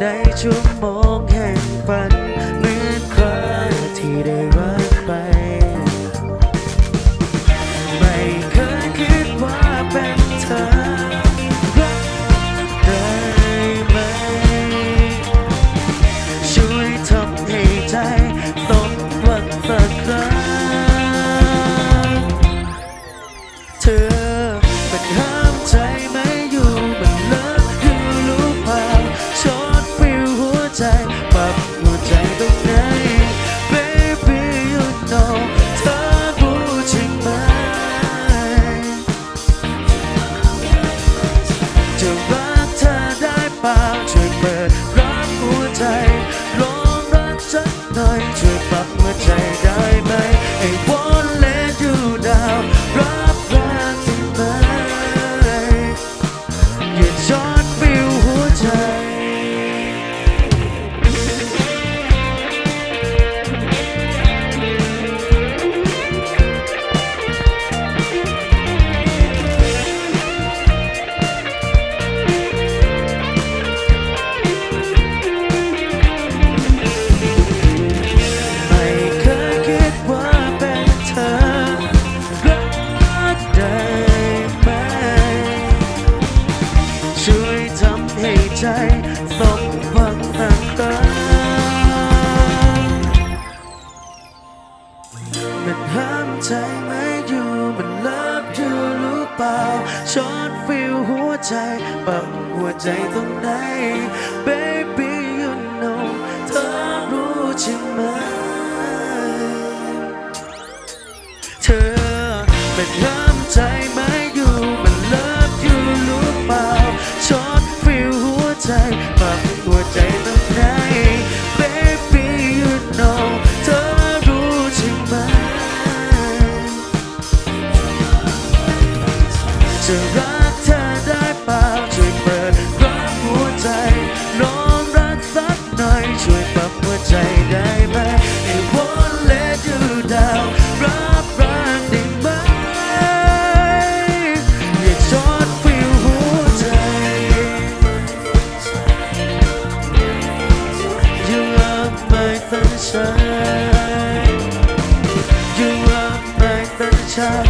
ในชั่วโมงแห่งฝัน ปรับ ใจสมหวังสักครั้งมันห้ามใจไม่อยู่มันเลิฟอยู่รู้เปล่าช็อตฟิลหัวใจปั๊มหัวใจตรงไหน baby you know เธอรู้ใช่ไหมเธอมันห้ามใจไม่ จะรักเธอได้เปล่าช่วยเปิดรับหัวใจลองรักสักหน่อยช่วยปรับหัวใจได้ไหม I won't let you down รับรักได้ไหมอย่าช็อตฟิลหัวใจ You are my sunshine You are my sunshine